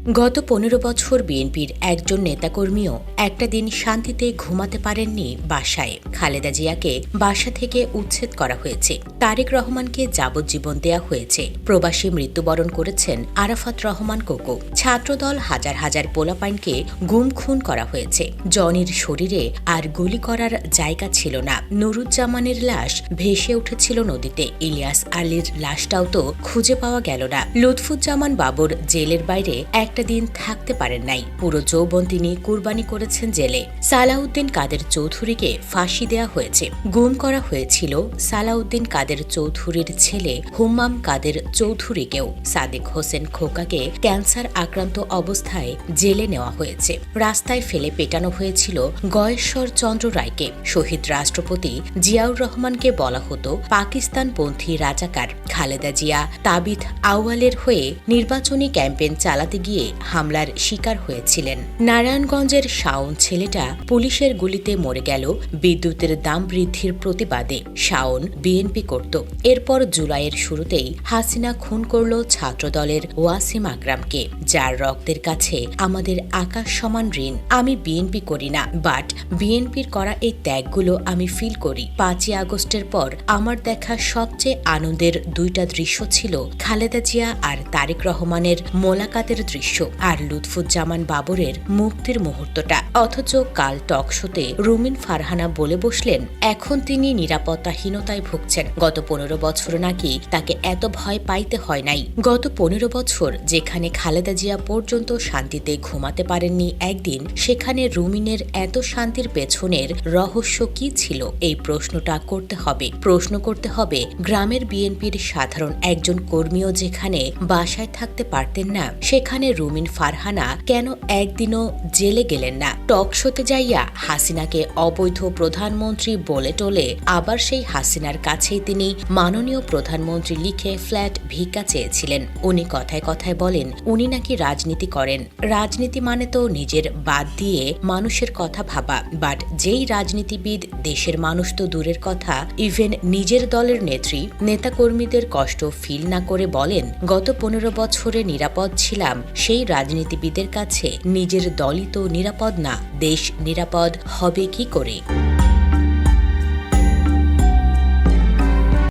গত পনেরো বছর বিএনপির একজন নেতাকর্মীও একটা দিন শান্তিতে ঘুমাতে পারেননি বাসায়। খালেদা জিয়াকে বাসা থেকে উচ্ছেদ করা হয়েছে। তারেক রহমানকে যাবজ্জীবন দেয়া হয়েছে। প্রবাসী মৃত্যুবরণ করেছেন আরাফাত রহমান কোকো। ছাত্রদল হাজার হাজার পোলাপাইনকে গুম খুন করা হয়েছে। জনির শরীরে আর গুলি করার জায়গা ছিল না। নুরুজ্জামানের লাশ ভেসে উঠেছিল নদীতে। ইলিয়াস আলীর লাশটাও তো খুঁজে পাওয়া গেল না। লুৎফুজ্জামান বাবুর জেলের বাইরে একটা দিন থাকতে পারেন নাই। পুরো যৌবন তিনি কুরবানি করেছেন জেলে। সালাউদ্দিন কাদের চৌধুরীকে ফাঁসি দেয়া হয়েছে। গুম করা হয়েছিল সালাউদ্দিন কাদের চৌধুরীর ছেলে হুম্মাম কাদের চৌধুরীকেও। সাদেক হোসেন খোকাকে ক্যান্সার আক্রান্ত অবস্থায় জেলে নেওয়া হয়েছে। রাস্তায় ফেলে পেটানো হয়েছিল গয়েশ্বর চন্দ্র রায়কে। শহীদ রাষ্ট্রপতি জিয়াউর রহমানকে বলা হতো পাকিস্তানপন্থী রাজাকার। খালেদা জিয়া তাবিথ আউয়ালের হয়ে নির্বাচনী ক্যাম্পেইন চালাতে গিয়ে হামলার শিকার হয়েছিলেন। নারায়ণগঞ্জের শাওন ছেলেটা পুলিশের গুলিতে মরে গেল। বিদ্যুতের দাম বৃদ্ধির প্রতিবাদে শাওন বিএনপি করত। এরপর জুলাইয়ের শুরুতেই হাসিনা খুন করল ছাত্রদলের ওয়াসিম আকরামকে। যার রক্তের কাছে আমাদের আকাশ সমান ঋণ, আমি বিএনপি করি না, বাট বিএনপির করা এই ত্যাগগুলো আমি ফিল করি। পাঁচই আগস্টের পর আমার দেখা সবচেয়ে আনন্দের দুইটা দৃশ্য ছিল খালেদা জিয়া আর তারেক রহমানের মোলাকাতের দৃশ্য। আর লুৎফুজ্জামান বাবরের মুক্তির মুহূর্তটা। অথচ কাল টক শোতে রুমিন ফারহানা বলে বসলেন, এখন তিনি নিরাপত্তাহীনতায় ভুগছেন। গত পনেরো বছর নাকি তাকে এত ভয় পাইতে হয় নাই। গত পনেরো বছর যেখানে খালেদা জিয়া পর্যন্ত শান্তিতে ঘুমাতে পারেননি একদিন, সেখানে রুমিনের এত শান্তির পেছনের রহস্য কি ছিল? এই প্রশ্নটা করতে হবে। প্রশ্ন করতে হবে, গ্রামের বিএনপির সাধারণ একজন কর্মীও যেখানে বাসায় থাকতে পারতেন না, সেখানে রুমিন ফারহানা কেন একদিনও জেলে গেলেন না? টক শোতে যাইয়া হাসিনাকে অবৈধ প্রধানমন্ত্রী বলে টোলে আবার সেই হাসিনার কাছেই তিনি মাননীয় প্রধানমন্ত্রী লিখে ফ্ল্যাট ভিক্ষা চেয়েছিলেন। উনি কথায় কথায় বলেন, উনি নাকি রাজনীতি করেন। রাজনীতি মানে তো নিজের বাদ দিয়ে মানুষের কথা ভাবা। বাট যেই রাজনীতিবিদ দেশের মানুষ তো দূরের কথা, ইভেন নিজের দলের নেত্রী, নেতাকর্মীদের কষ্ট ফিল না করে বলেন, গত পনেরো বছরে নিরাপদ ছিলাম সেই রাজনীতিবিদের কাছে নিজের দলই তো নিরাপদ না দেশ নিরাপদ হবে কি করে?